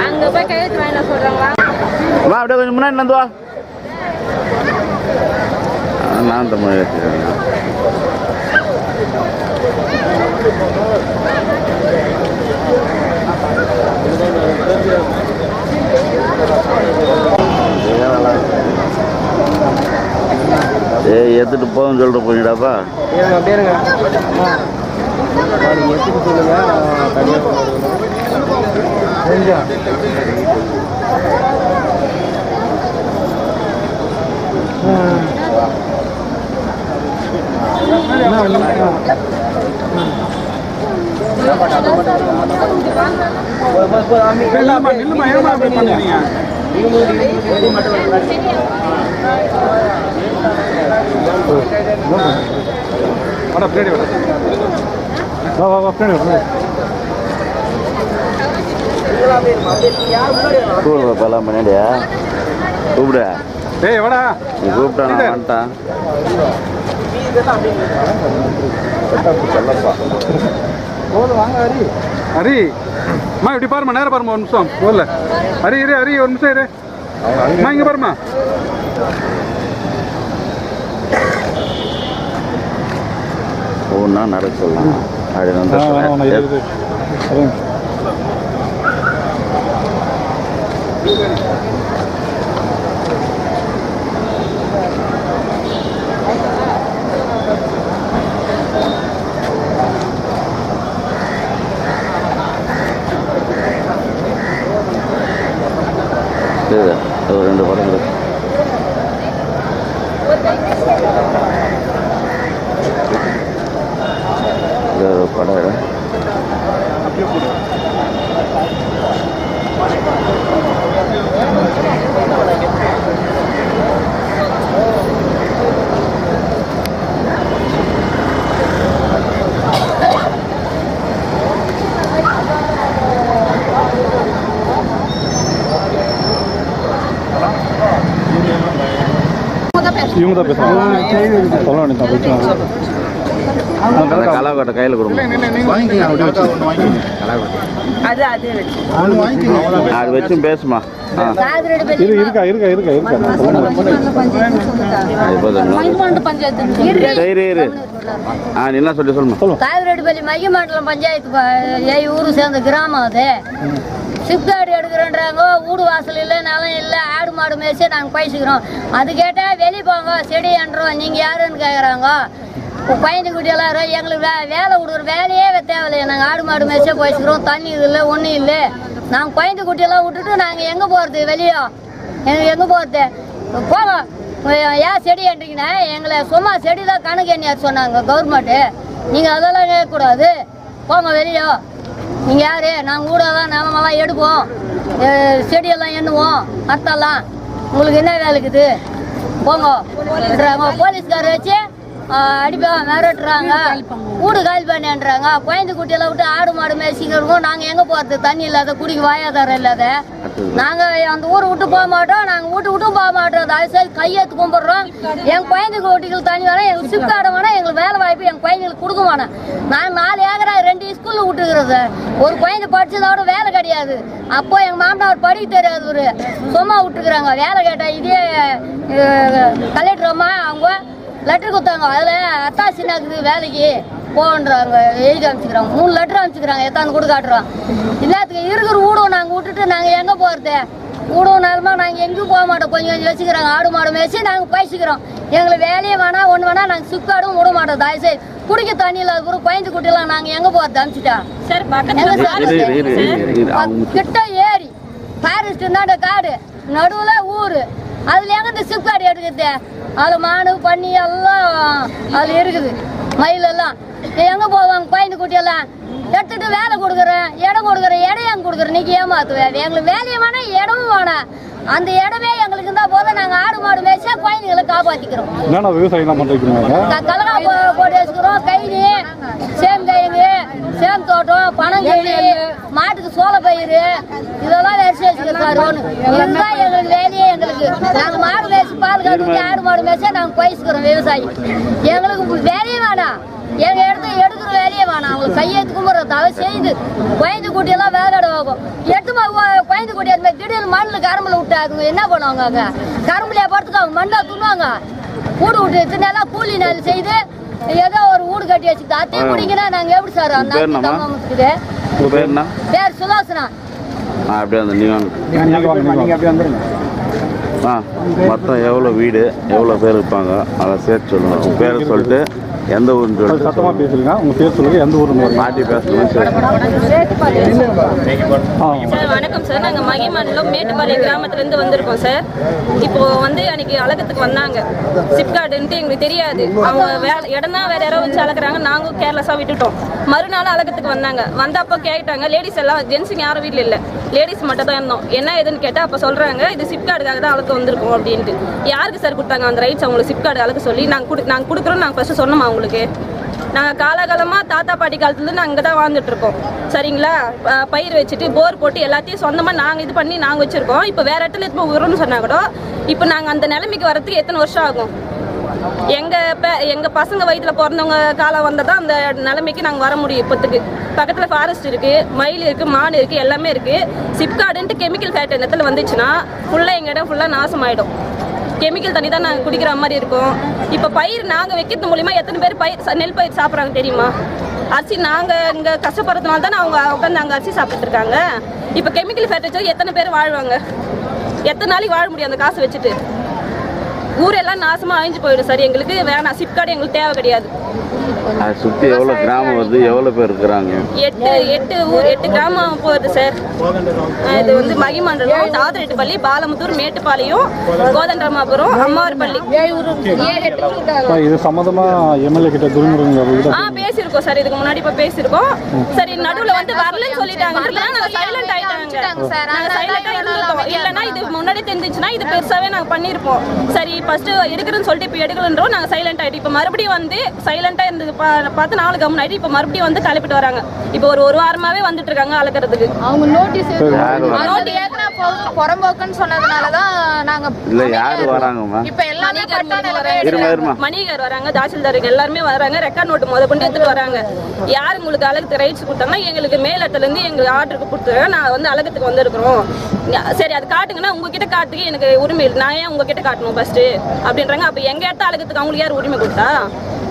அங்க போய் கையெழுத்து வாங்கின சொல்றாங்களா வா அப்படியே கொஞ்சம் முன்னாடி வந்து வா ஆ, நான் தமிழ் வச்சுக்கிறேன் ஏய் எடுத்துட்டு போகும் சொல்லிட்டு போயிடாப்பா ஏங்க அப்படியே இருங்க அம்மா நாளைக்கு எடுத்துட்டு சொல்லுங்க. நான் தனியாக செஞ்சா நில்லுமா ஏமா அப்படி பண்ணுறீங்க? வாடா பின்னாடி வாடா வா வா வா பின்னாடி வா, கூப்பிடு பலாம் முன்னாடியா கூப்பிடு ஏய் வாடா நீ கூப்பிட்டா நான் வந்துட்டேன் போதும் வாங்க ஹரி ஹரி அம்மா இப்படி பாருமா நேரம் பாருமா ஒரு நிமிஷம் போகல ஹரி இரு ஹரி ஒரு நிமிஷம் இரு அம்மா இங்கே பாருமா ஒவ்வொன்றா நடக்க சொல்லலாம் அப்படி வந்து ரெண்டு படம் இருக்கு. இவங்க தான் பேசுகிறாங்க சொல்ல வேண்டியதான் அந்த கலாக்கோட்டை கையில் கொடுங்க. அது அது அது வச்சும் பேசுமா இரு இருக்கா இருக்கா இருக்கா இருக்கா. சரி இரு ஆ என்ன சொல்லி சொல்லுமா மைய மண்டலம் பஞ்சாயத்து ஏய் ஊரு சேர்ந்த கிராமம் அது. சிப்கார்டு எடுக்கிறேன்றாங்க. வீடு வாசல் இல்லை நிலம் இல்லை ஆடு மாடு மேய்ச்சி நாங்கள் பயிச்சுக்கிறோம். அது கேட்டால் வெளியே போங்க செடி என்றோம். நீங்கள் யாருன்னு கேட்குறாங்க பயந்து குட்டியெல்லாம் எங்களுக்கு வே வேலை விடுற வேலையே தேவையில்லை நாங்கள் ஆடு மாடு மேய்ச்சே போயிச்சுக்கிறோம் தண்ணி இல்லை ஒன்றும் இல்லை. நாங்கள் பயந்து குட்டியெல்லாம் விட்டுட்டு நாங்கள் எங்கே போகிறது வெளியோ? எங்களுக்கு எங்கே போகிறது போங்க. ஏன் செடி என்றீங்கன்னா எங்களை சும்மா செடி தான் கணக்கு எண்ணியார் சொன்னாங்க கவர்மெண்ட்டு நீங்கள் அதெல்லாம் கேட்கக்கூடாது. போங்க வெளியோ. நீங்கள் யார்? நாங்கள் கூட தான் நிலமெல்லாம் எடுப்போம். செடியெல்லாம் எண்ணுவோம். அத்தெல்லாம் உங்களுக்கு என்ன வேலை இருக்குது? போங்க. போலீஸ்காரர் வச்சு அடிப்பாங்க மிரட்டுறாங்க. வீடு காலி பண்ணின்றாங்க குழந்தை குட்டியெல்லாம் விட்டு ஆடு மாடு மேய்ச்சிக்கிறோம் நாங்கள் எங்கே போகிறது தண்ணி இல்லாத குடிக்க வாயாதாரம் இல்லாத. நாங்கள் அந்த ஊரை விட்டு போக மாட்டோம். நாங்கள் வீட்டு விட்டும் போக மாட்டோம். அது சரி கையெழுத்து கும்பிட்றோம். என் குழந்தை குட்டிகள் தண்ணி வேணும் எங்களுக்கு சிப்கார்டு வேணும் எங்களுக்கு வேலை வாய்ப்பு என் குழந்தைங்களுக்கு கொடுக்க மாட்டேன் நான் நாலு ஏக்கரா ரெண்டு ஸ்கூலில் விட்டுக்கிறது ஒரு குழந்தை படிச்சதோட வேலை கிடையாது. அப்போ எங்கள் மாமனார் படிக்க தெரியாது ஒரு சும்மா விட்டுக்கிறாங்க. வேலை கேட்டால் இதே கலெக்டர் அம்மா அவங்க லெட்டர் கொடுத்தாங்க. அதில் அத்தாசி நாக்குது வேலைக்கு போன்றாங்க எழுதி அனுப்பிச்சுக்கிறாங்க. மூணு லெட்டர் அனுப்பிச்சுக்கிறாங்க. எத்தாந்து கூட காட்டுறோம் எல்லாத்துக்கு இருக்கிற ஊடம் நாங்கள் விட்டுட்டு நாங்கள் எங்கே போகிறது ஊடம் நேரமா நாங்கள் எங்கேயும் போக மாட்டோம். கொஞ்சம் கொஞ்சம் வச்சுக்கிறாங்க ஆடு மாடு மேய்ச்சி நாங்கள் பயிச்சுக்கிறோம். எங்களுக்கு வேலையே வேணாம். ஒன்று வேணா நாங்கள் சுக்காடும் விட மாட்டோம். தயவுசெய்து குடிக்க தண்ணி இல்லாத பிறகு பயந்து குட்டிலாம் நாங்கள் எங்கே போகிறது அவங்க கிட்ட ஏரி ஃபாரஸ்ட் காடு. நடுவுல ஊரு. அதுல எங்க இந்த சிப்காடு எடுக்குது? அதுல மானு பன்னி எல்லாம் அதுல இருக்குது. மயில் எல்லாம் எங்க போவாங்க பயந்து குட்டி எல்லாம் எடுத்துட்டு வேலை கொடுக்குறேன் இடம் கொடுக்குறேன் இடம் எங்க கொடுக்குறேன்? நீங்க ஏமாத்துவேன் எங்களுக்கு வேலையை வேணாம் இடமும் வேணாம் அந்த இடமே எங்களுக்கு இருந்தா போதும். நாங்க ஆடு மாடு மேய்ச்சா குழந்தைங்களை காப்பாத்திக்கிறோம். என்னென்ன கலகா போட்டு வச்சுக்கிறோம். கைனி சேம் கைங்கு சேம் தோட்டம் பனங்கிழி மாட்டுக்கு சோள பயிறு இதெல்லாம் வரிசை வச்சுக்க சார் ஒன்று இதுதான் எங்களுக்கு வேலையே எங்களுக்கு. நாங்கள் மாடு கறந்து ஆடு மாடு மேய்ச்சா நாங்கள் பயிர்ச்சுக்கிறோம் விவசாயி. எங்களுக்கு வேலையே வேணாம். எங்க இடத்த எடுக்கிற வேலையே வேணாம். அவங்களுக்கு கையெழுத்து கும்பிட்ற தவிர செய்து குழந்தை குட்டியெல்லாம் வேலையாட ஆகும் எட்டு மா குழந்தை குட்டி அது மாதிரி திடீர்னு மண்ணில் கரும்புல விட்டாங்க. என்ன பண்ணுவாங்க அங்கே? கரும்புலையா படுத்துக்கு அவங்க மண்ணில் துண்ணுவாங்க. கூடு விட்டு தின்னெல்லாம் கூலி நாள் செய்து ஏதோ ஒரு வீடு கட்டி வச்சுக்கிட்டு அத்தையும் குடிங்கன்னா நாங்கள் எப்படி சார்? அந்த பேர் சுலாசனா ஆ அப்படியே நீங்கள் நீங்க அப்படியே வந்துருங்க. ஆ மொத்தம் எவ்வளோ வீடு எவ்வளோ பேர் இருப்பாங்க அதை சேர்த்து சொல்லுங்கள் பேரை சொல்லிட்டு எந்த சொல்லிட்டு சத்தமாக பேசுறீங்க. உங்கள் பேர் சொல்லுங்கள் எந்த ஊர்னு மாட்டி பேசணும்னு சரி வணக்கம் சார். நாங்கள் மகிமண்டலம் மேட்டுப்பாளையம் கிராமத்துலேருந்து வந்திருக்கோம் சார். இப்போ வந்து அன்னைக்கு அழகத்துக்கு வந்தாங்க. சிப்கார்டுன்ட்டு எங்களுக்கு தெரியாது. அவங்க வேற இடம் தான் வேற யாரோ வச்சு அழகுறாங்க. நாங்களும் கேர்லெஸ்ஸாக விட்டுட்டோம். மறுநாள் அழகத்துக்கு வந்தாங்க. வந்தப்போ கேட்டாங்க லேடிஸ் எல்லாம் ஜென்ஸுங்க யாரும் வீட்டில் இல்லை. லேடிஸ் மட்டும் தான் இருந்தோம். என்ன ஏதுன்னு கேட்டால் அப்போ சொல்கிறாங்க இது சிப்கார்டுக்காக தான் அழகு வந்திருக்கோம் அப்படின்ட்டு. யாருக்கு சார் கொடுத்தாங்க அந்த ரைட்ஸ் அவங்களுக்கு சிப்கார்டு அழகு சொல்லி நாங்கள் கொடு நாங்கள் கொடுக்குறோம். நாங்கள் ஃபஸ்ட்டு சொன்னோமா உங்களுக்கு. நாங்கள் காலகாலமாக தாத்தா பாட்டி காலத்துலேருந்து நாங்கள் இங்கே தான் வாழ்ந்துட்டு இருக்கோம். சரிங்களா? பயிர் வச்சுட்டு போர் போட்டு எல்லாத்தையும் சொந்தமாக நாங்கள் இது பண்ணி நாங்கள் வச்சுருக்கோம். இப்போ வேற இடத்துல இப்போ விடுறோம்னு சொன்னா கூட இப்போ நாங்கள் அந்த நிலைமைக்கு வரதுக்கு எத்தனை வருஷம் ஆகும்? எங்கள் எங்கள் பசங்க வயிற்றுல பிறந்தவங்க காலம் வந்தால் தான் அந்த நிலைமைக்கு நாங்கள் வர முடியும் இப்போத்துக்கு. பக்கத்தில் ஃபாரஸ்ட் இருக்குது மயில் இருக்குது மான் இருக்குது எல்லாமே இருக்குது சிப்கார்டுன்ட்டு கெமிக்கல் ஃபேக்டரி இடத்துல வந்துச்சுன்னா ஃபுல்லாக எங்கள் இடம் ஃபுல்லாக நாசமாயிடும். கெமிக்கல் தண்ணி தான் நாங்கள் குடிக்கிற மாதிரி இருக்கும். இப்போ பயிர் நாங்கள் வைக்கிறது மூலிமா எத்தனை பேர் பயிர் ச- நெல் பயிர் சாப்பிட்றாங்க தெரியுமா? அரிசி நாங்கள் இங்கே கஷ்டப்படுறதுனால தானே அவங்க உட்காந்து அங்கே அரிசி சாப்பிட்டுருக்காங்க இப்போ கெமிக்கல் ஃபேக்டரி எத்தனை பேர் வாழ்வாங்க? எத்தனை நாளைக்கு வாழ முடியும் அந்த காசு வச்சுட்டு? ஊரெல்லாம் நாசமாக அழிஞ்சு போயிடும் சார். எங்களுக்கு வேணாம். சிப்கார்டு எங்களுக்கு தேவை கிடையாது. அதை சுற்றி எவ்வளோ கிராமம் வருது? எவ்வளோ பேர் இருக்கிறாங்க? எட்டு எட்டு ஊர் எட்டு கிராமம் போகுது சார். இது வந்து மகிமண்டலம் தாதரெட்டுப்பள்ளி பாலமுத்தூர் மேட்டுப்பாளையம் கோதண்டராமாபுரம் அம்மாவரப்பள்ளி. அப்பா, இது சம்மந்தமாக எம்எல்ஏ கிட்ட அவர்கிட்ட ஆ பேசியிருக்கோம் சார். இதுக்கு முன்னாடி இப்போ பேசியிருக்கோம். சரி நடுவில் வந்து வரலன்னு சொல்லிட்டாங்க. நாங்கள் சைலண்ட் ஆயிட்டாங்க. நாங்கள் சைலண்டாக இருந்துட்டோம் இல்லைன்னா இது முன்னாடி தெரிஞ்சிச்சுன்னா இது பெருசாகவே நாங்கள் பண்ணியிருப்போம். சரி ஃபர்ஸ்ட் எடுக்கிறேன்னு சொல்லிட்டு இப்போ எடுக்கலன்றோம். நாங்கள் சைலண்ட் ஆகிட்டு இப்போ மறுபடியும் வந்து சைலண்டாக இருந்தது பா- பார்த்து நாலு கம்மன் ஆகிட்டு இப்போ மறுபடியும் வந்து கிளப்பிட்டு வராங்க. இப்போ ஒரு ஒரு வாரமாகவே வந்துட்டு இருக்காங்க அளக்கிறதுக்கு அவங்க நோட்டீஸ் யார் வர நோட்டி ஏத்துனா போதும். புறம்போக்குன்னு சொன்னதுனால தான் நாங்க இல்லை யார் வராங்கம்மா? இப்ப எல்லாமே மணிகர் வராங்க தாசில்தார் எல்லாருமே வராங்க. ரெக்கார்ட் நோட்டு முத கொண்டு எடுத்துட்டு வராங்க. யார் உங்களுக்கு அழகுக்கு ரைட்ஸ் கொடுத்தாங்கன்னா எங்களுக்கு மேலத்துல இருந்து எங்களுக்கு ஆர்டருக்கு கொடுத்துருங்க. நான் வந்து அழகத்துக்கு வந்திருக்கிறோம். சரி அது காட்டுங்கன்னா உங்ககிட்ட காட்டுக்கு எனக்கு உரிமை இல்லை. நான் ஏன் உங்ககிட்ட காட்டணும் ஃபர்ஸ்ட் அப்படின்றாங்க. அப்ப எங்க இடத்த அழகத்துக்கு அவங்களுக்கு யார் உரிமை கொடுத்தா?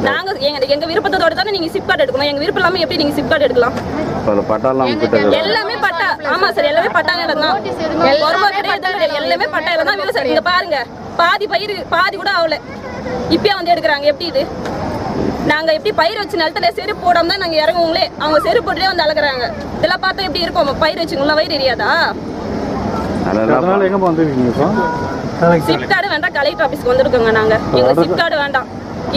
நாங்க எங்க எங்க விருப்பத்தோட தானே நீங்க சிப் கார்டு எடுக்கணும். எங்க விருப்பம் இல்லாம எப்படி நீங்க சிப் கார்டு எடுக்கலாம்? எல்லாமே பட்டா ஆமா சார் எல்லாமே பட்டா இடம் தான். எல்லாமே பட்டா இடம் தான் விவசாயம். இங்க பாருங்க பாதி பயிர் பாதி கூட ஆகல. இப்பயே வந்து எடுக்கிறாங்க. எப்படி இது? நாங்க எப்படி பயிர் வச்சு நிலத்துல செருப்பு போடாம தான் நாங்க இறங்குவோங்களே? அவங்க செருப்பு போட்டுட்டே வந்து அழகுறாங்க இதெல்லாம் பார்த்தா எப்படி இருக்கும்? பயிர் வச்சுங்களா வயிறு எரியாதா? அதனால எங்கே வந்துருக்கீங்க சிப் கார்டு வேண்டாம் கலெக்டர் ஆபீஸ்க்கு வந்திருக்கோங்க நாங்க. எங்களுக்கு சிப் கார்டு வேண்டாம்.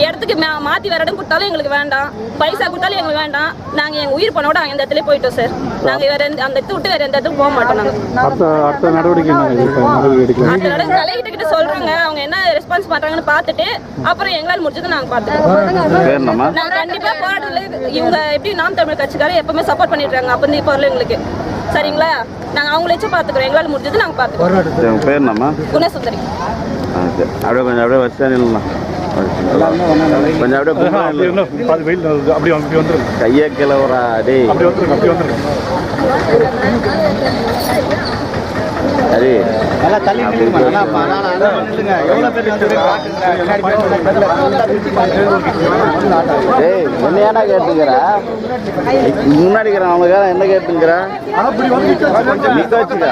இடத்துக்கு மாத்தி வேற இடம் கொடுத்தாலும் எங்களுக்கு வேண்டாம். பைசா கொடுத்தாலும் எங்களுக்கு வேண்டாம். நாங்க எங்க உயிர் பண்ணோட அந்த இடத்துல போயிட்டோம் சார் நாங்க வேற எந்த- அந்த இடத்த விட்டு வேற எந்த இடத்துக்கும் போக மாட்டோம் நாங்க. அடுத்த அடுத்த நடவடிக்கை சொல்றாங்க. அவங்க என்ன ரெஸ்பான்ஸ் பண்றாங்கன்னு பார்த்துட்டு அப்புறம் எங்களால் முடிஞ்சது நாங்க என்னம்மா நாங்க கண்டிப்பா போராட்டத்துல இவங்க எப்படி நாம் தமிழ் கட்சிக்காரர் எப்பவுமே சப்போர்ட் பண்ணிட்டு இருக்காங்க அப்ப இப்போ வரல எங்களுக்கு. சரிங்களா? நாங்க அவங்கள வச்சு பாத்துக்கிறோம் எங்களால் முடிஞ்சது நாங்க பாத்துக்கிறோம் பேர் என்னம்மா? குணசுந்தரி. அப்படியே கொஞ்சம் அப்படியே வச்சா நில்லாம் கொஞ்சம் அப்படியே நில்லு. பாதி வெயில் அப்படி அப்படி வந்துருங்க. கையை கிளவுறா டேய். அப்படி வந்துருங்க அப்படி வந்துருங்க. சரி. நல்லா தள்ளி டேய் என்ன ஏன்டா கேட்டுங்கிற முன்னாடி இருக்கிற அவங்க என்ன கேட்டுங்கிற? நிக்க வச்சுக்க.